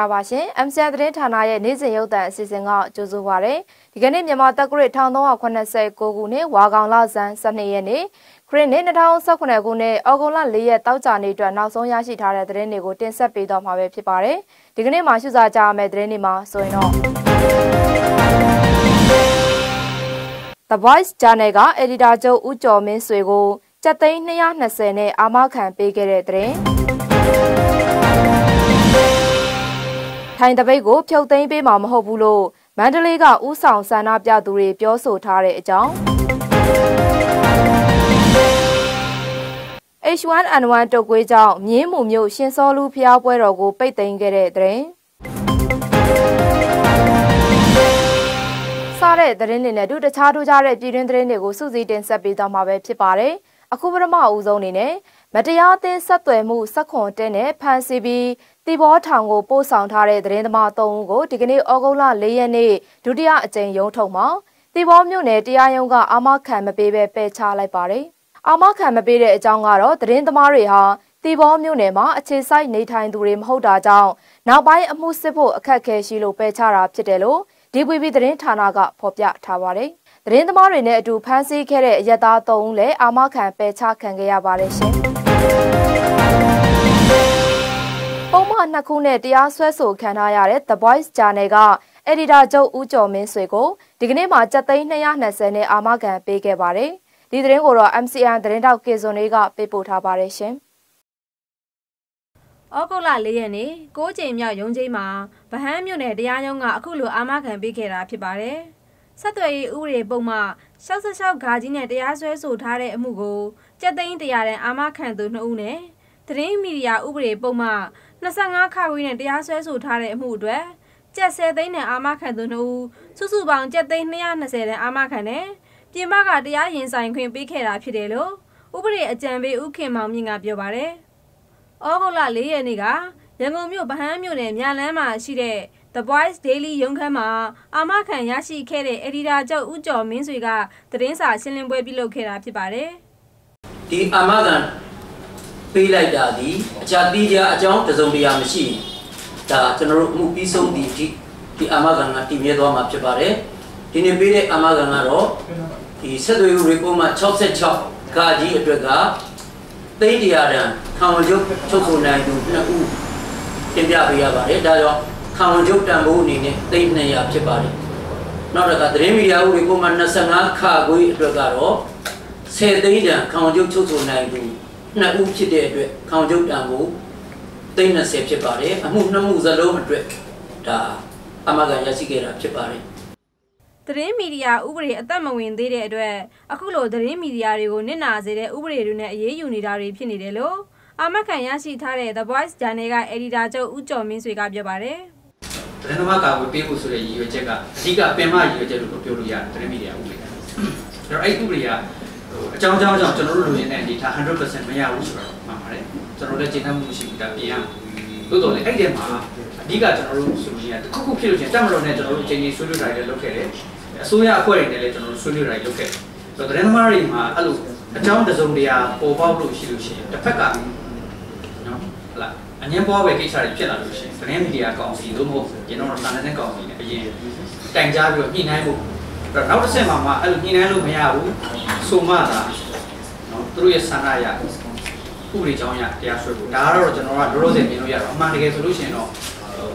္ဂလာပါရှင်။ MCR သတင်းဌာနရဲ့နေ့စဉ်ရုပ်သံအစီအစဉ်ကကြိုဆိုပါရစေ။ဒီကနေ့မြန်မာတက္ကရာ1389ခုနှစ်ဝါကောင်လဆန်း12ရက်နေ့ခရစ်နှစ်2019ခုနှစ်ဩဂုတ်လ4ရက်တောက်ကြနေ့အတွက်နောက်ဆုံးရရှိထားတဲ့သတင်းတွေကိုတင်ဆက်ပေးတော့မှာပဲဖြစ်ပါတယ်။ဒီကနေ့မှာရှုစားကြရမယ့်သတင်းတွေမှာဆိုရင်တော့ The Voice Channel က Editor ချုပ်ဦးကျော်မင်းဆွေကိုစက်သိန်း220နဲ့အာမခံပေးခဲ့တဲ့သတင်း ထိုင်တပိတ်ကိုဖြုတ်သိမ်းပေးမှာမဟုတ်ဘူးလို့မန္တလေးကဥဆောင်ဆန္ဒပြသူတွေပြောဆိုထားတဲ့အကြောင်း H1N1 တုတ်ကွေးကြောင့်မြင်းမှုမျိုးရှင်စောလူဖျားပွဲတော်ကိုပိတ်သိမ်းခဲ့တဲ့တဲ့စားတဲ့သတင်းတွေနဲ့တို့တခြားထူးခြားတဲ့ပြည်တွင်းသတင်းတွေကိုစုစည်းတင်ဆက်ပေးသွားမှာပဲဖြစ်ပါတယ်။အခုပထမအဦးဆုံးအနေနဲ့မတရားအသင်းဆက်သွယ်မှုစက်ခွန်တဲနဲ့ဖန်စီပြီး တီဘောထောင်ကိုပို့ဆောင်ထားတဲ့သတင်းသမား၃ဦးကိုဒီကနေ့ဩဂုတ်လ၄ရက်နေ့ဒုတိယအကြိမ်ရုံးထုတ်မှာတီဘောမြို့နယ်တရားရုံးကအာမခံမပေးဘဲပယ်ချလိုက်ပါတယ်။အာမခံမပေးတဲ့အကြောင်းကတော့သတင်းသမားတွေဟာတီဘောမြို့နယ်မှာအခြေစိုက်နေထိုင်သူတွေမဟုတ်တာကြောင့်နောက်ပိုင်းအမှုစစ်ဖို့အခက်အခဲရှိလို့ပယ်ချတာဖြစ်တယ်လို့ DVB သတင်းဌာနကဖော်ပြထားပါတယ်။သတင်းသမားတွေနဲ့အတူဖမ်းဆီးခဲ့တဲ့အရက်သား၃ဦးလည်းအာမခံပယ်ချခံခဲ့ရပါတယ်ရှင်။ ပုံမှန်နှစ်ခုနဲ့တရားစွဲဆိုခံထားရတဲ့ The Voice Channel ကအက်ဒီတာချုပ်ဦးကျော်မင်းဆွေကိုဒီကနေ့မှစက်သိန်း220နဲ့အာမခံပေးခဲ့ပါတယ်။ဒီသတင်းကိုတော့ MCN သတင်းတောက်ကေဇွန်လေးကပေးပို့ထားပါတယ်ရှင်။ဩဂုတ်လ၄ရက်နေ့၉ချိန်မြောက်ရုံးချိန်မှာဗဟန်းမြို့နယ်တရားရုံးကအခုလိုအာမခံပေးခဲ့တာဖြစ်ပါတယ်။ဆက်သွယ်ရေးဥပဒေပုံမှ66ဂါကြီးနဲ့တရားစွဲဆိုထားတဲ့အမှုကိုကြက်သိန်းတရားတန်အာမခံသူ2ဦးနဲ့သတင်းမီဒီယာဥပဒေပုံမှ 25ခါဝေးနဲ့တရားစွဲဆိုထားတဲ့အမှုအတွက်ကြက်10သိန်းနဲ့အာမခံသူ2ဦးစုစုပေါင်းကြက်သိန်း220တန်အာမခံနဲ့ပြင်ပကတရားရင်ဆိုင်ခွင့်ပေးခဲ့တာဖြစ်တယ်လို့ဥပဒေအကြံပေးဦးခင်မောင်မြင့်ကပြောပါတယ်။ဩဂုတ်လ၄ရက်နေ့ကရန်ကုန်မြို့ဗဟန်းမြို့နယ်မြန်လန်းမှာရှိတဲ့ The Voice Daily ရုံးခန်းမှာအာမခံရရှိခဲ့တဲ့ editor ချုပ်ဦးကျော်မင်းဆွေကသတင်းစာရှင်းလင်းပွဲပြုလုပ်ခဲ့တာဖြစ်ပါတယ်။ဒီအာမခံ ပေးလိုက်တာဒီအကြတိကြအကြောင်းတစုံတရာမရှိဒါကျွန်တော်တို့အမှုပြီးဆုံးဒီဒီဒီအာမခံကတည်မြဲသွားမှာဖြစ်ပါတယ်ဒီနေ့ပေးတဲ့အာမခံကတော့ဒီဆက်သွယ်ရေးပုံမှန်66ကာကြီးအတွက်ကသိန်းတရာတန်ခံဝန်ချုပ်ချုပ်ဆိုနိုင်သူနှစ်ဦးတင်ပြပေးရပါတယ်ဒါကြောင့်ခံဝန်ချုပ်တန်ဖိုးအနေနဲ့သိန်း200ဖြစ်ပါတယ်နောက်တစ်ခါသတင်းမီဒီယာဥပဒေပုံမှန်25ခါခွေးအတွက်ကတော့10သိန်းတန်ခံဝန်ချုပ်ချုပ်ဆိုနိုင်သူ နှစ်ဦးဖြစ်တဲ့အတွက်ခေါင်ကျုပ်တံကို320ဖြစ်ပါတယ်အမှုနှစ်မှုစလုံးအတွက်ဒါအမကန်ရရှိခဲ့တာဖြစ်ပါတယ်သတင်းမီဒီယာဥပဒေအသက်မဝင်သေးတဲ့အတွက်အခုလိုသတင်းမီဒီယာတွေကိုနစ်နာစေတဲ့ဥပဒေတွေနဲ့အရေးယူနေတာတွေဖြစ်နေတယ်လို့အာမခံရရှိထားတဲ့ The Voice Channel က Editor ချုပ်ဦးကျော်မင်းဆွေကပြောပါတယ်။သတင်းသမားကာကွယ်ပေးဖို့ဆိုတဲ့ရည်ရွယ်ချက်ကအဓိကပင်မရည်ရွယ်ချက်လို့ပြောလို့ရတယ်သတင်းမီဒီယာဥပဒေက။အဲ့တော့အဲ့ဥပဒေက အကြောင်းအကြောင်းကြောင့်ကျွန်တော်တို့လူရင်းတဲ့အနေထား100%မရဘူးဆိုတော့မှန်ပါတယ်ကျွန်တော်လည်းကျေနပ်မှုမရှိဘူးဒါပြင်ရသို့တော်လည်းအဲ့ဒီမှာအဓိကကျွန်တော်တို့ဆိုရင်တခုခုဖြစ်လို့ချင်းတက်မလို့နဲ့ကျွန်တော်တို့အချိန်ကြီးဆွေးနွေးတာတွေလုပ်ခဲ့တယ်အစိုးရအဖွဲ့တွေနဲ့လည်းကျွန်တော်တို့ဆွေးနွေးတာတွေလုပ်ခဲ့တယ်ဆိုတော့သတင်းသမားတွေမှာအဲ့လိုအကြောင်းတစုံတရာပေါ်ပေါက်လို့ရှိလို့ရှိရင်တစ်ဖက်ကနော်ဟလာအငင်းပေါ်ပဲကိစ္စတွေဖြစ်လာလို့ရှိရင်သတင်းမီဒီယာကောင်စီသို့မဟုတ်ကျွန်တော်တို့စာနယ်ဇင်းကောင်စီနဲ့အရင်တိုင်ကြားပြီးတော့ညှိနှိုင်းဖို့အဲ့ တော့နောက်တစ်ဆင့်မှာမှအဲ့လိုညှိနှိုင်းလို့မရဘူးဆိုမှသာနော်သူတို့ရဲ့ဆန္ဒရဥပဒေကြောင်းရတရားစွဲဖို့ဒါကတော့ကျွန်တော်ကလောလောဆယ်မြင်လို့ရတော့အမှန်တကယ်ဆိုလို့ရှိရင်တော့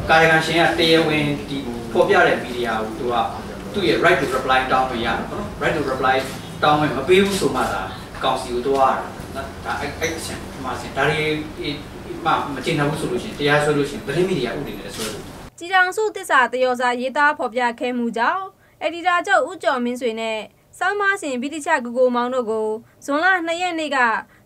ကာယကံရှင်ကတရားဝင်ဒီပေါ်ပြတဲ့မီဒီယာကိုသူကသူ့ရဲ့ right to reply တောင်းပေးရတော့နော် right to reply တောင်းမယ်မပေးဘူးဆိုမှသာကောင်စီကိုတွားရတာဒါအဲ့အဲ့ဆင်ဒီမှာဆင်ဒါတွေမှမကျင်တော့ဘူးဆိုလို့ရှိရင်တရားစွဲလို့ရှိရင်သတင်းမီဒီယာဥပဒေနဲ့ဆွဲလို့ကြည်တောင်စုတစ္ဆာတယောစာရေးသားဖော်ပြခဲ့မှုကြောင့် အက်ဒီတာချုပ်ဦးကျော်မင်းဆွေနဲ့စောင်းမဆင်ဗိတိချဂူကိုမောင်တို့ကိုဇွန်လ2ရက်နေ့က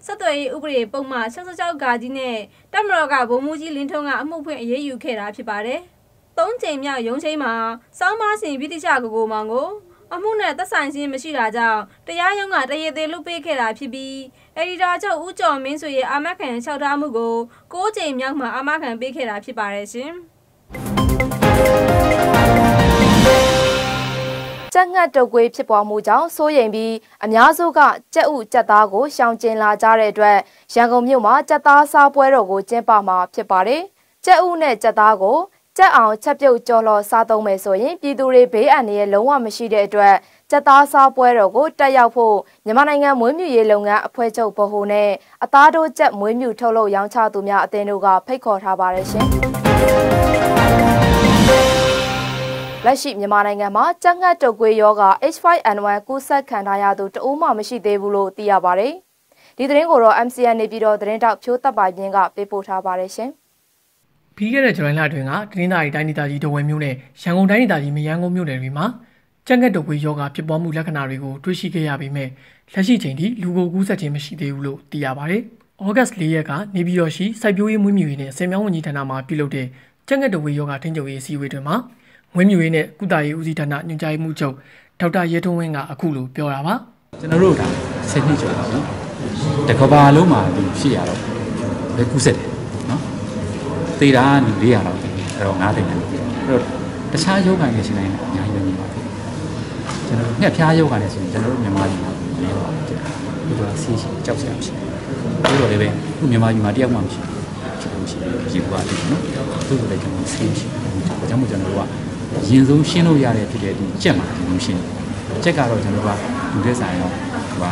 ဆက်သွယ်ရေးဥပဒေပုံမှန်66ဂါကြီးနဲ့တပ်မတော်ကဗိုလ်မှူးကြီးလင်းထုံးကအမှုဖွင့်အရေးယူခဲ့တာဖြစ်ပါတယ်။သုံးချိန်မြောက်ရုံးချိန်မှာစောင်းမဆင်ဗိတိချဂူကိုမောင်ကိုအမှုနဲ့သက်ဆိုင်ခြင်းမရှိတာကြောင့်တရားရုံးကတရေသေးလွတ်ပေးခဲ့တာဖြစ်ပြီးအက်ဒီတာချုပ်ဦးကျော်မင်းဆွေရဲ့အာမခံလျှောက်ထားမှုကို၉ချိန်မြောက်မှအာမခံပေးခဲ့တာဖြစ်ပါတယ်ရှင်။ ကြက်ငှက်တုပ်ကွေးဖြစ်ပွားမှုကြောင့်စိုးရိမ်ပြီးအများစုကကြက်ဥကြက်သားကိုရှောင်ကျဉ်လာကြတဲ့အတွက်ရန်ကုန်မြို့မှာကြက်သားစားပွဲတော်ကိုကျင်းပမှာဖြစ်ပါတယ်။ကြက်ဥနဲ့ကြက်သားကိုကြက်အောင်ချက်ပြုတ်ကြော်လော်စားသုံးမယ်ဆိုရင်ပြည်သူတွေဘေးအန္တရာယ်လုံးဝမရှိတဲ့အတွက်ကြက်သားစားပွဲတော်ကိုတက်ရောက်ဖို့မြန်မာနိုင်ငံမွေးမြူရေးလုပ်ငန်းအဖွဲ့ချုပ်ဗဟိုနဲ့အသားတို့ကြက်မွေးမြူထုတ်လုပ်ရောင်းချသူများအသင်းတို့ကဖိတ်ခေါ်ထားပါတယ်ရှင်။ လက်ရှိမြန်မာနိုင်ငံမှာကြက်ငတ်တုပ်ကွေးရောဂါ H5N1 ကူးစက်ခံထားရသူတဦးမှမရှိသေးဘူးလို့သိရပါတယ်။ဒီသတင်းကိုတော့ MCN နေပြည်တော်သတင်းတောက်ဖြိုးတပ်ပိုင်ပြင်းကပေးပို့ထားပါတယ်ရှင်။ပြီးခဲ့တဲ့ဇူလိုင်လအတွင်းကတင်းသားရီတိုင်းဒေသကြီးဒဝဲမြို့နဲ့ရန်ကုန်တိုင်းဒေသကြီးမရန်ကုန်မြို့နယ်တွေမှာကြက်ငတ်တုပ်ကွေးယောဂဖြစ်ပွားမှုလက္ခဏာတွေကိုတွေ့ရှိခဲ့ရပေမဲ့လက်ရှိချိန်ထိလူကိုကူးစက်ခြင်းမရှိသေးဘူးလို့သိရပါတယ်။ဩဂတ်စ်၄ရက်ကနေပြည်တော်ရှိစိုက်ပျိုးရေးမွေးမြူရေးနဲ့ဆယ်မြောင်းဝန်ကြီးဌာနမှပြုလုပ်တဲ့ကြက်ငတ်တုပ်ကွေးယောဂထိန်းချုပ်ရေးအစည်းအဝေးတွင်မှာ မွေးမြူရေးနဲ့ကုသရေးဦးစီးဌာနညွှန်ကြားမှုချုပ်ဒေါက်တာရဲထွန်းဝင်းကအခုလိုပြောတာပါ။ကျွန်တော်တို့ဒါဆယ်နှစ်ကျော်ပါပြီ။တကဘာလုံးမှာဒီရှိရတော့ဘယ်ကူးစက်တယ်နော်။သေတာကလူ400လောက်အဲ့တော့9သိန်းတယ်အဲ့တော့တခြားယောဂနဲ့ရှင်တိုင်းအများကြီးပဲနေပါသေးတယ်ကျွန်တော်ငှက်ဖျားယောဂနဲ့ဆိုရင်ကျွန်တော်တို့မြန်မာပြည်မှာလေးပါဘူးဒီတော့ဆေးရှိကြောက်စရာမရှိဘူးပြီးတော့လည်းပဲခုမြန်မာပြည်မှာတယောက်မှမရှိဘူးကျွန်တော်ရှိရေကွာတယ်နော်သူ့ကိုလည်းကျွန်တော်ဆေးရှိတယ်ဒါကြောင့်မို့ကျွန်တော်တို့က ရင်ဆုံးရှင်းလို့ရတဲ့ဖြစ်တဲ့ဒီကြက်မှာဒီလိုရှင်းတယ်ကြက်ကတော့ကျွန်တော်ကလူတဲ့ဆိုင်တော့ဟိုက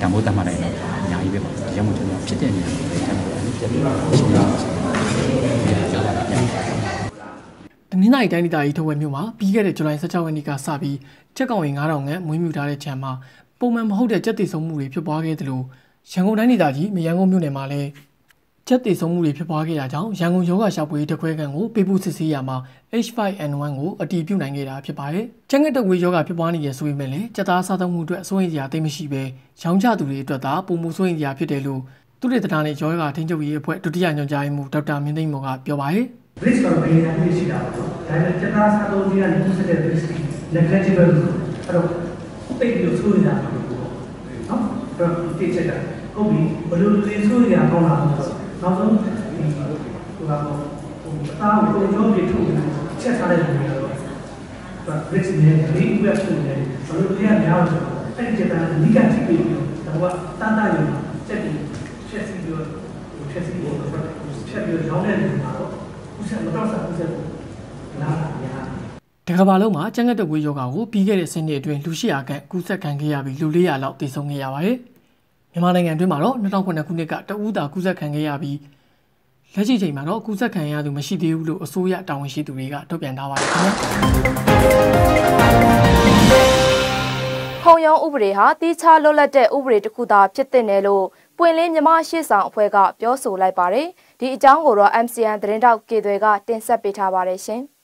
တံမိုးတတ်မှတ်နိုင်တော့အများကြီးပဲပါဒါကြောင့်မို့ကျွန်တော်ဖြစ်တဲ့နေရာတွေကျွန်တော်အနည်းချက်ရှင်းရအောင်နင်္သာရီတိုင်းဒေသကြီးထဝယ်မြို့မှာပြီးခဲ့တဲ့ဇူလိုင်16ရက်နေ့ကစပြီးချက်ကောင်ရင်9000ငန်းမွေးမြူထားတဲ့ခြံမှာပုံမှန်မဟုတ်တဲ့ကြက်တည်ဆုံမှုတွေဖြစ်ပွားခဲ့သလိုရန်ကုန်တိုင်းဒေသကြီးမရန်ကုန်မြို့နယ်မှာလည်း ကြက်တည်ဆုံမှုတွေဖြစ်ပွားခဲ့တာကြောင့်ရန်ကုန်ရောဂါရှာဖွေတခွဲကန်ကိုပေးပို့စစ်ဆေးရမှာ H5N1 ကိုအတည်ပြုနိုင်ခဲ့တာဖြစ်ပါတယ်။ကျန်းငတ်တဝေရောဂါဖြစ်ပွားနေရဆိုပေမဲ့လည်းကြက်သားစားသုံးမှုအတွက်အစိုးရစရာသိမရှိပဲရောင်းချသူတွေအတွက်သာပုံမှုစိုးရင်စရာဖြစ်တယ်လို့သူတေသနာနဲ့ရောဂါထိန်းချုပ်ရေးအဖွဲ့ဒုတိယညွှန်ကြားရေးမှူးဒေါက်တာမင်းသိန်းမော်ကပြောပါတယ်။ risk ကတော့ဘယ်နေရာမှာရှိတာပေါ့နော်ဒါပေမဲ့ကျသားစားသုံးခြင်းကနေသူ့ဆက်တဲ့ risk negligible အဲ့တော့တိတ်ပြီးတော့ဆိုးနေတာပေါ့နော်အဲ့တော့တိတ်ချက်တာဟုတ်ပြီဘယ်လိုလဲဆိုးနေတာကောင်းလားဆိုတော့ နောက်ဆုံးဒီဟိုကတော့ဟိုအသားကိုပုံကြောပြထုတ်ချက်ထားတဲ့လူတွေတော့ risk နဲ့ risk ဝက်ထုတ်တယ်ဘယ်လိုလဲများလို့ဆိုတော့အဲ့ဒီချက်တာအဓိကထိပြီးတော့ဒါကတန်တရုံချက်ပြီးချက်စီပြီးတော့ချက်စီပြီးတော့ချက်ပြီးတော့ရောင်းတဲ့လူမှာတော့ဆက်မတော့ဆက်ဆက်လာတာများတကဘာလုံးမှာကျန်းငတ်တဝေးယောဂါကိုပြီးခဲ့တဲ့ဆင်းနှစ်အတွင်းလူရှိရာခန့်ကူးစက်ခံခဲ့ရပြီးလူ400လောက်သေဆုံးခဲ့ရပါတယ်။ မြန်မာနိုင်ငံအတွင်းမှာတော့2009ခုနှစ်ကတဦးသာကူးစက်ခံခဲ့ရပြီးလက်ရှိချိန်မှာတော့ကူးစက်ခံရသူမရှိသေးဘူးလို့အစိုးရတာဝန်ရှိသူတွေကထုတ်ပြန်ထားပါတယ်ခင်ဗျာ။ခုံရုံးဥပဒေဟာတီးခြားလွတ်လပ်တဲ့ဥပဒေတစ်ခုသာဖြစ်တဲ့နယ်လို့ပွင့်လင်းမြမရှေ့ဆောင်အဖွဲ့ကပြောဆိုလိုက်ပါတယ်။ဒီအကြောင်းကိုတော့ MCN သတင်းတောက်ကေတွေကတင်ဆက်ပေးထားပါတယ်ရှင်။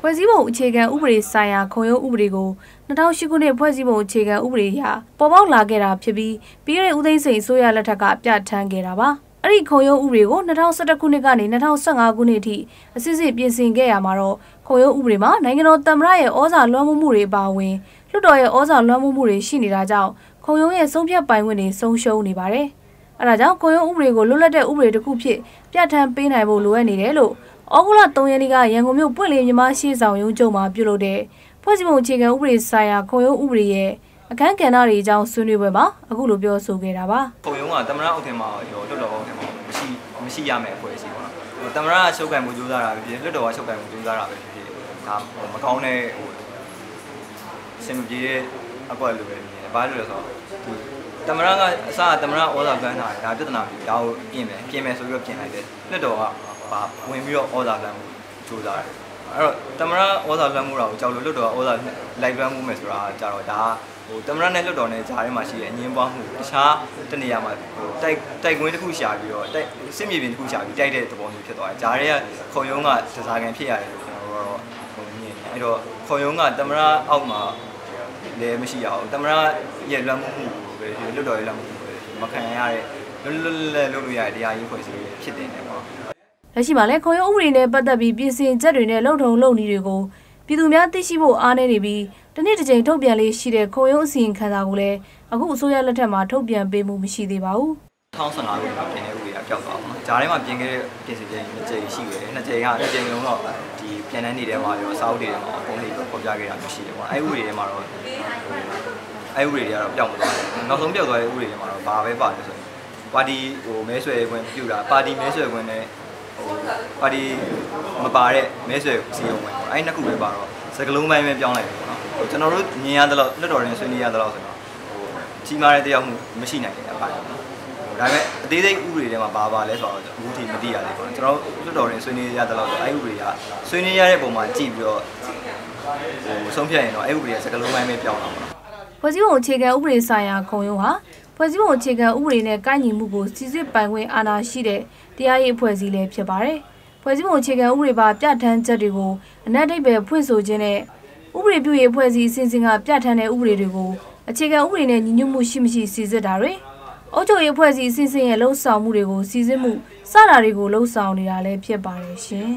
ဖွဲ့စည်းပုံအခြေခံဥပဒေဆိုင်ရာခုံရုံးဥပဒေကို2008ခုနှစ်ဖွဲ့စည်းပုံအခြေခံဥပဒေအရပေါ်ပေါက်လာခဲ့တာဖြစ်ပြီးပြီးခဲ့တဲ့ဦးသိန်းစိန်ဆိုရလက်ထက်ကပြဋ္ဌာန်းခဲ့တာပါ။အဲ့ဒီခုံရုံးဥပဒေကို2011ခုနှစ်ကနေ2015ခုနှစ်အထိအစစ်စစ်ပြင်ဆင်ခဲ့ရမှာတော့ခုံရုံးဥပဒေမှာနိုင်ငံတော်သမ္မတရဲ့ဩဇာလွှမ်းမိုးမှုတွေအပါအဝင်လွှတ်တော်ရဲ့ဩဇာလွှမ်းမိုးမှုတွေရှိနေတာကြောင့်ခုံရုံးရဲ့ဆုံးဖြတ်ပိုင်ခွင့်တွေဆုံးရှုံးနေပါတယ်။အဲဒါကြောင့်ကိုရုံးဥပဒေကိုလွတ်လပ်တဲ့ဥပဒေတစ်ခုဖြစ်ပြဋ္ဌာန်းပေးနိုင်ဖို့လိုအပ်နေတယ်လို့ ဩဂုတ်လ3ရက်နေ့ကရန်ကုန်မြို့ပွင့်လင်းမြမရှေ့ဆောင်ရုံးချုပ်မှာပြုလုပ်တဲ့ဖွဲ့စည်းပုံအခြေခံဥပဒေဆိုင်ရာခုံရုံးဥပဒေရဲ့အခန်းကဏ္ဍတွေအကြောင်းဆွေးနွေးပွဲမှာအခုလိုပြောဆိုခဲ့တာပါခုံရုံးကတမရအောက်ထင်မှာရောလွတ်တော်အောက်ထင်မှာမရှိမရှိရမယ့်အဖွဲ့အစည်းပေါ့နော်တမရကချုပ်ကံမှုကြိုးစားတာပဲဖြစ်လွတ်တော်ကချုပ်ကံမှုကြိုးစားတာပဲဖြစ်ဖြစ်ဒါမကောင်းတဲ့ဟိုအဆင်မပြေတဲ့အကွက်လိုပဲမြင်တယ်ဘာလို့လဲဆိုတော့တမရကအစတမရဩဇာကမ်းတာဒါပြဿနာကြီးဒါကိုပြင်မယ်ပြင်မယ်ဆိုပြီးတော့ပြင်လိုက်တယ်လက်တော်က ပါဝင်ပြီးတော့ဩဇာကမ်းမှုစူးစားတယ်အဲ့တော့တမရဩဇာကမ်းမှုတော့ကြောက်လို့လွတ်တော်ကဩဇာလိုက်လွှမ်းမှုမယ်ဆိုတာကြတော့ဒါဟိုတမရနဲ့လွတ်တော်နဲ့ဂျားထဲမှာရှိတဲ့အငင်းပွားမှုတခြားတနေရာမှာဟိုတိုက်တိုက်ကွင်းတစ်ခုရှာပြီးတော့တိုက်စစ်မြေပြင်တစ်ခုရှာပြီးတိုက်တဲ့သဘောမျိုးဖြစ်သွားတယ်ဂျားတွေကခုံရုံးကဒဇာကန်ဖြစ်ရတယ်လို့ကျွန်တော်တို့ကတော့ဟိုမြင်အဲ့တော့ခုံရုံးကတမရအောက်မှာလည်းမရှိရအောင်တမရရဲ့လွှမ်းမှုမှုပဲလွတ်တော်ရည်လည်းမခံရတဲ့လွတ်လွတ်လပ်လုပ်လို့ရတဲ့တရားရေးဖွဲ့စည်းဖြစ်တင်တယ်ပေါ့ လက်ရှိမှာလည်းခွန်ရုံးဥပဒေနဲ့ပတ်သက်ပြီးပြင်ဆင်ချက်တွေနဲ့လုံထုံလုံနည်းတွေကိုပြည်သူများသိရှိဖို့အားနည်းနေပြီးတနေ့တစ်ချိန်ထုတ်ပြန်လေးရှိတဲ့ခွန်ရုံးအစီရင်ခံစာကိုလည်းအခုအစိုးရလက်ထက်မှာထုတ်ပြန်ပေးမှုမရှိသေးပါဘူး2015ခုမှာပြင်တဲ့ဥပဒေကပျောက်သွားပါတော့။ဂျားထဲမှာပြင်ခဲ့တဲ့ပြင်ဆင်ချက်နှစ်ကြိမ်ရှိခဲ့တယ်။နှစ်ကြိမ်ကနှစ်ကြိမ်လုံးတော့ဒီပြန်တဲ့နေ့ထဲမှာရောစာအုပ်တွေထဲမှာပုံလေးပေါ်ပြခဲ့တာမျိုးရှိတယ်ပေါ့။အဲဥပဒေထဲမှာတော့အဲဥပဒေတွေကတော့ပျောက်မသွားဘူးနောက်ဆုံးပျောက်သွားတဲ့ဥပဒေတွေမှာတော့ဘာပဲပါလဲဆိုရင်ပါတီဟိုမဲဆွယ်ခွင့်ပြုတာပါတီမဲဆွယ်ခွင့်နဲ့ဟ ပါတီမပါတဲ့မဲဆွယ်စီရုံပဲအဲ့နှစ်ခုပဲပါတော့စကလုံးပိုင်းပဲပြောင်းလိုက်တယ်ပေါ့နော်ကျွန်တော်တို့မြင်ရသလောက်လွတ်တော်ရင်ဆွေးနွေးရသလောက်ဆိုတော့ဟိုကြီးမားတဲ့တရားမှုမရှိနိုင်တဲ့အပိုင်းပေါ့နော်ဒါပေမဲ့အသေးစိတ်ဥပဒေထဲမှာပါပါလဲဆိုတော့အခုထိမသိရသေးဘူးကျွန်တော်လွတ်တော်ရင်ဆွေးနွေးရသလောက်ဆိုအဲ့ဥပဒေကဆွေးနွေးရတဲ့ပုံမှာကြည့်ပြီးတော့ဟိုဆုံးဖြတ်ရင်တော့အဲ့ဥပဒေကစကလုံးပိုင်းပဲပြောင်းလာပါတော့ဖွဲ့စည်းပုံအခြေခံဥပဒေဆိုင်ရာခုံရုံးဟာ ဖွဲ့စည်းပုံအခြေခံဥပဒေနဲ့ကိုက်ညီမှုကိုစီစစ်ပိုင်ခွင့်အာဏာရှိတဲ့တရားရေးအဖွဲ့အစည်းလည်းဖြစ်ပါတယ်။ဖွဲ့စည်းပုံအခြေခံဥပဒေပါပြဋ္ဌာန်းချက်တွေကိုအနက်တိတ်ပဲဖွင့်ဆိုခြင်းနဲ့ဥပဒေပြုရေးအဖွဲ့အစည်းအစဉ်စဉ်ကပြဋ္ဌာန်းတဲ့ဥပဒေတွေကိုအခြေခံဥပဒေနဲ့ညီညွတ်မှုရှိမရှိစီစစ်တာတွေအုပ်ချုပ်ရေးအဖွဲ့အစည်းအစဉ်စဉ်ရဲ့လှုပ်ဆောင်မှုတွေကိုစီစစ်မှုစတာတွေကိုလှုပ်ဆောင်နေတာလည်းဖြစ်ပါတယ်ရှင်။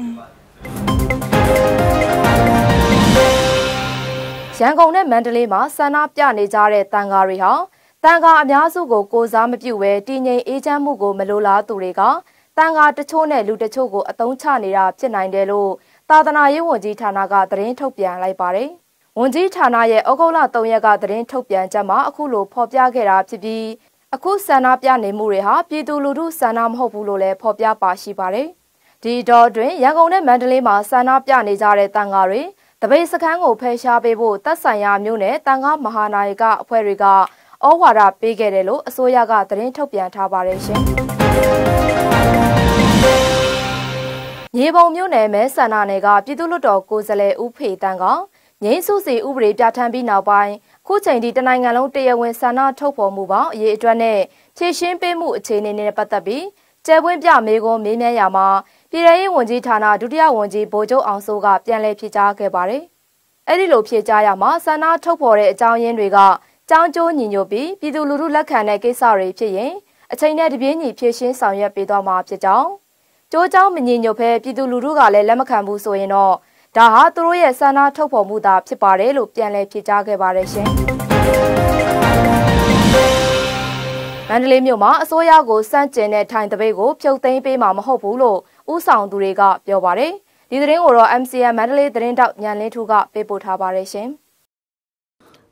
ရန်ကုန်နဲ့မန္တလေးမှာဆန္ဒပြနေကြတဲ့တန်ဃာတွေဟာ တန်ဃာအများစုကိုကိုစားမပြုဘဲတည်ငြိမ်အေးချမ်းမှုကိုမလိုလားသူတွေကတန်ဃာတချို့နဲ့လူတချို့ကိုအတုံးချနေတာဖြစ်နိုင်တယ်လို့သာသနာရေးဝန်ကြီးဌာနကသတင်းထုတ်ပြန်လိုက်ပါတယ်။ဝန်ကြီးဌာနရဲ့ဩဂုတ်လ3ရက်ကသတင်းထုတ်ပြန်ချက်မှာအခုလိုဖော်ပြခဲ့တာဖြစ်ပြီးအခုဆန္ဒပြနေမှုတွေဟာပြည်သူလူထုဆန္ဒမဟုတ်ဘူးလို့လည်းဖော်ပြပါရှိပါတယ်။ဒီတော့တွင်ရန်ကုန်နဲ့မန္တလေးမှာဆန္ဒပြနေကြတဲ့တန်ဃာတွေတပိတ်စခန်းကိုဖယ်ရှားပေးဖို့တပ်ဆိုင်ရာမျိုးနဲ့တန်ဃာမဟာနာယကအဖွဲ့တွေက ဩဝါဒပေးခဲ့တယ်လို့အစိုးရကသတင်းထုတ်ပြန်ထားပါတယ်ရှင်။ရေပုံမြို့နယ်မဲဆန္ဒနယ်ကပြည်သူ့လွှတ်တော်ကိုယ်စားလှယ်ဦးဖေတန်းကငိမ့်စုစီဥပဒေပြဋ္ဌာန်းပြီးနောက်ပိုင်းခုချိန်ဒီတနိုင်ငံလုံးတရားဝင်ဆန္ဒထုတ်ဖော်မှုပေါင်းအရေးအတွက်နဲ့ဖြည့်ရှင်းပေးမှုအခြေအနေနဲ့ပတ်သက်ပြီးကျဲပွင့်ပြမေကွန်မေးမြန်းရာမှာပြည်ထောင်ရေးဝန်ကြီးဌာနဒုတိယဝန်ကြီးဗိုလ်ချုပ်အောင်စိုးကပြန်လည်ဖြေကြားခဲ့ပါတယ်။အဲ့ဒီလိုဖြေကြားရမှာဆန္ဒထုတ်ဖော်တဲ့အကြောင်းရင်းတွေက ကြောင်းကျိုးညီညွတ်ပြီးပြည်သူလူထုလက်ခံတဲ့ကိစ္စတွေဖြစ်ရင်အချိန်နဲ့တပြေးညီဖြည့်ရှင်းဆောင်ရွက်ပေးသွားမှာဖြစ်ကြောင်းကျိုးကြောင်းမညီညွတ်ဖဲပြည်သူလူထုကလည်းလက်မခံဘူးဆိုရင်တော့ဒါဟာသူတို့ရဲ့ဆန္ဒထုတ်ဖော်မှုသာဖြစ်ပါတယ်လို့ပြန်လည်ဖြေကြားခဲ့ပါတယ်ရှင်။မန္တလေးမြို့မှာအစိုးရကိုစန့်ကျင်တဲ့ထိုင်တပိတ်ကိုဖြုတ်သိမ်းပေးမှာမဟုတ်ဘူးလို့ဥဆောင်သူတွေကပြောပါတယ်။ဒီသတင်းကိုတော့ MCN မန္တလေးသတင်းတောက်ညံလင်းထူးကပေးပို့ထားပါတယ်ရှင်။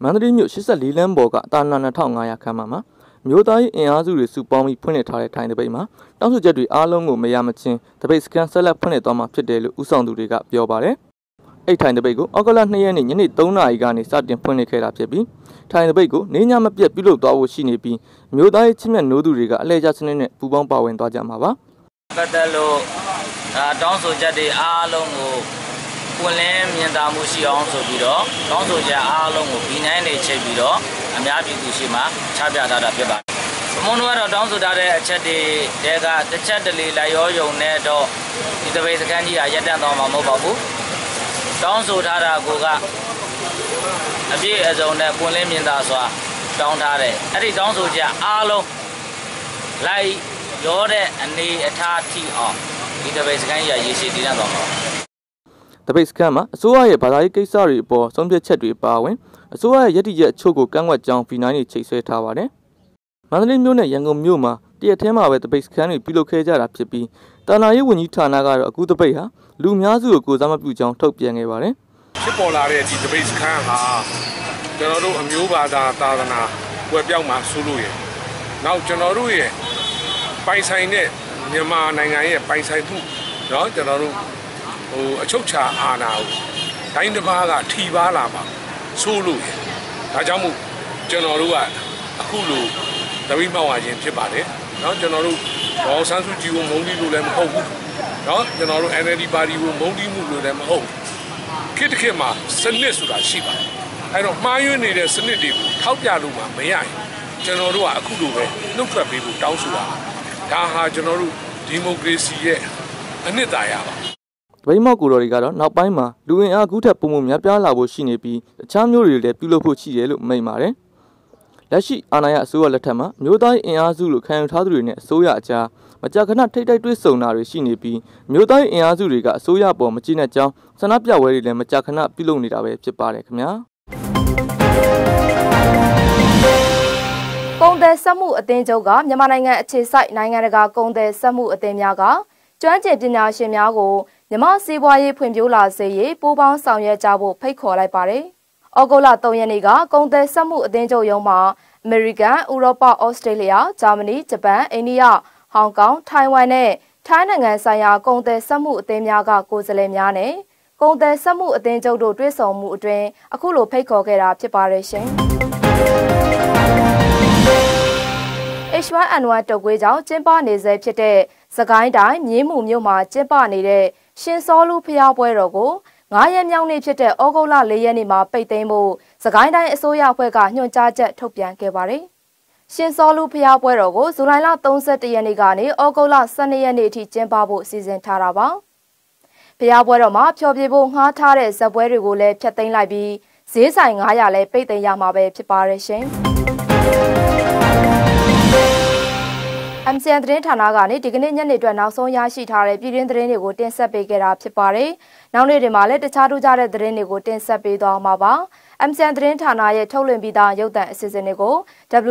မန္တလေးမြို့84လမ်းပေါ်ကတာနာ2500ခန်းမှာမြို့သားရေးအင်အားစုတွေစုပေါင်းပြီးဖွင့်လှစ်ထားတဲ့ထိုင်တပိတ်မှာတောင်းဆိုချက်တွေအားလုံးကိုမရမချင်းတပိတ်စကန်ဆက်လက်ဖွင့်လှစ်သွားမှာဖြစ်တယ်လို့ဥဆောင်သူတွေကပြောပါတယ်။အဲ့ထိုင်တပိတ်ကိုအောက်ကလ2ရက်နေ့ညနေ3နာရီကနေစတင်ဖွင့်လှစ်ခဲ့တာဖြစ်ပြီးထိုင်တပိတ်ကိုနေညမပြတ်ပြုလုပ်သွားဖို့ရှိနေပြီးမြို့သားရေးချင်းမြတ်နိုးသူတွေကအလဲကျစနစ်နဲ့ပူးပေါင်းပါဝင်သွားကြမှာပါ။ပတ်သက်လို့ဒါတောင်းဆိုချက်တွေအားလုံးကို ပွင့်လင်းမြင်သာမှုရှိအောင်ဆိုပြီးတော့တောင်းဆိုချက်အားလုံးကိုဒီနိုင်နေချိန်ပြီးတော့အများပြည်သူရှိမှချပြထားတာဖြစ်ပါတယ်။ဘုံတို့ကတော့တောင်းဆိုထားတဲ့အချက်တွေတဲကတစ်ချက်တလေလိုက်ရောယုံနဲ့တော့ဒီတပိတ်စကန်ကြီးကရက်တန့်သွားမှာမဟုတ်ပါဘူး။တောင်းဆိုထားတာကအပြည့်အစုံနဲ့ပွင့်လင်းမြင်သာစွာတောင်းထားတယ်။အဲ့ဒီတောင်းဆိုချက်အားလုံးလိုက်ရောတဲ့အနေအထားထိအောင်ဒီတပိတ်စကန်ကြီးကရေရှည်တည်နေသွားမှာပါ။ တပိတ်စခန်းမှာအစိုးရရဲ့ဘာသာရေးကိစ္စတွေအပေါ်ဆုံးဖြတ်ချက်တွေပါဝင်အစိုးရရဲ့ရည်တည်ချက်အချို့ကိုကန့်ကွက်ကြောင်း V9 တွေချိတ်ဆွဲထားပါတယ်။မန္တလေးမြို့နဲ့ရန်ကုန်မြို့မှာတရက်ထဲမှာပဲတပိတ်စခန်းတွေပြုလုပ်ခဲ့ကြတာဖြစ်ပြီးတာနာရေးဝန်ကြီးဌာနကတော့အခုတပိတ်ဟာလူများစုကိုကိုစားမပြုကြောင်းထုတ်ပြန်ခဲ့ပါတယ်။ဖြစ်ပေါ်လာတဲ့ဒီတပိတ်စခန်းဟာကျွန်တော်တို့အမျိုးဘာသာသာသနာဝယ်ပြောက်မှာဆိုလို့ရနောက်ကျွန်တော်တို့ရဲ့ပိုင်ဆိုင်တဲ့မြန်မာနိုင်ငံရဲ့ပိုင်ဆိုင်မှုเนาะကျွန်တော်တို့ ဟိုအချုပ်ချာအာဏာကိုတိုင်းတစ်ပါးကထီပါလာမှာဆိုးလို့ဒါကြောင့်မို့ကျွန်တော်တို့ကအခုလိုတပိမောက်ဝါခြင်းဖြစ်ပါတယ်เนาะကျွန်တော်တို့ဒေါ်ဆန်းစုကြည်ကိုမုန်းတီးလို့လည်းမဟုတ်ဘူးเนาะကျွန်တော်တို့ NLD ပါတီကိုမုန်းတီးမှုလို့လည်းမဟုတ်ခေတ်တစ်ခေတ်မှာစနစ်ဆိုတာရှိပါတယ်အဲ့တော့မှားယွင်းနေတဲ့စနစ်တွေကိုထောက်ပြလို့မှမရရင်ကျွန်တော်တို့ကအခုလိုပဲနှုတ်ထွက်ပေးဖို့တောင်းဆိုတာဒါဟာကျွန်တော်တို့ဒီမိုကရေစီရဲ့အနှစ်သာရပါ ဗိမောက်ကိုတော်တွေကတော့နောက်ပိုင်းမှာလူဝင်အားကူးထက်ပုံမှုများပြားလာဖို့ရှိနေပြီးတခြားမျိုးတွေလည်းပြုလုပ်ဖို့ရှိတယ်လို့မိန့်ပါတယ်။လက်ရှိအာဏာရအစိုးရလက်ထက်မှာမျိုးသားအင်အားစုလို့ခံယူထားသူတွေနဲ့အစိုးရအကြားမကြာခဏထိတ်တိုက်တွေ့ဆုံတာတွေရှိနေပြီးမျိုးသားအင်အားစုတွေကအစိုးရပေါ်မကြည့်နဲ့ကြောင်းဆန္ဒပြပွဲတွေလည်းမကြာခဏပြုလုပ်နေတာပဲဖြစ်ပါတယ်ခင်ဗျာ။ကုန်တယ်စက်မှုအသင်းချုပ်ကမြန်မာနိုင်ငံအခြေစိုက်နိုင်ငံတကာကုန်တယ်စက်မှုအသင်းများကကျွမ်းကျင်ပညာရှင်များကို မြမစီးပွားရေးဖွံ့ဖြိုးလာစေရေးပူးပေါင်းဆောင်ရွက်ကြဖို့ဖိတ်ခေါ်လိုက်ပါတယ်။ဩဂုတ်လ3ရက်နေ့ကကုန်သည်စက်မှုအသင်းချုပ်ရုံးမှာအမေရိကန်၊ဥရောပ၊ဩစတြေးလျ၊ဂျာမနီ၊ဂျပန်၊အိန္ဒိယ၊ဟောင်ကောင်၊ထိုင်ဝမ်နဲ့ထိုင်းနိုင်ငံဆိုင်ရာကုန်သည်စက်မှုအသင်းများကကိုယ်စားလှယ်များနဲ့ကုန်သည်စက်မှုအသင်းချုပ်တို့တွဲဆောင်မှုအတွင်အခုလိုဖိတ်ခေါ်ခဲ့တာဖြစ်ပါတယ်ရှင်။ H1N1 တုပ်ကွေးကြောင့်ကျင်းပနေစေဖြစ်တဲ့စကိုင်းတိုင်းမြင်းမှုမြို့မှာကျင်းပနေတဲ့ ရှင်စောလူဖျားပွဲတော်ကို9ရက်မြောက်နေ့ဖြစ်တဲ့ဩဂုတ်လ4ရက်နေ့မှာပိတ်သိမ်းဖို့စကိုင်းတိုင်းအစိုးရအဖွဲ့ကညွှန်ကြားချက်ထုတ်ပြန်ခဲ့ပါတယ်။ရှင်စောလူဖျားပွဲတော်ကိုဇူလိုင်လ31ရက်နေ့ကနေဩဂုတ်လ12ရက်နေ့အထိကျင်းပဖို့စီစဉ်ထားတာပါ။ဖျားပွဲတော်မှာဖျော်ဖြေဖို့ငှားထားတဲ့ဇက်ပွဲတွေကိုလည်းဖျက်သိမ်းလိုက်ပြီးဈေးဆိုင်900လည်းပိတ်သိမ်းရမှာပဲဖြစ်ပါရဲ့ရှင်။ MCN သတင်းဌာနကနေဒီကနေ့ညနေအတွက်နောက်ဆုံးရရှိထားတဲ့ပြည်တွင်းသတင်းတွေကိုတင်ဆက်ပေးခဲ့တာဖြစ်ပါတယ်။နောက်နေ့တွေမှာလည်းတခြားထူးခြားတဲ့သတင်းတွေကိုတင်ဆက်ပေးသွားမှာပါ။ MCN သတင်းဌာနရဲ့ထုတ်လွှင့်ပြီးသားရုပ်သံအစီအစဉ်တွေကို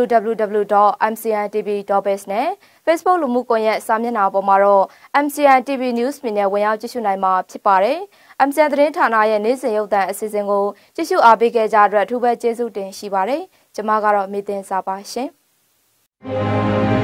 www.mcntv.bs နဲ့ Facebook လူမှုကွန်ရက်စာမျက်နှာပေါ်မှာတော့ MCN TV News နဲ့ဝင်ရောက်ကြည့်ရှုနိုင်မှာဖြစ်ပါတယ်။ MCN သတင်းဌာနရဲ့နေ့စဉ်ရုပ်သံအစီအစဉ်ကိုကြည့်ရှုအားပေးခဲ့ကြတဲ့အတွက်အထူးပဲကျေးဇူးတင်ရှိပါတယ်။ကျွန်မကတော့မေတင်စာပါရှင်။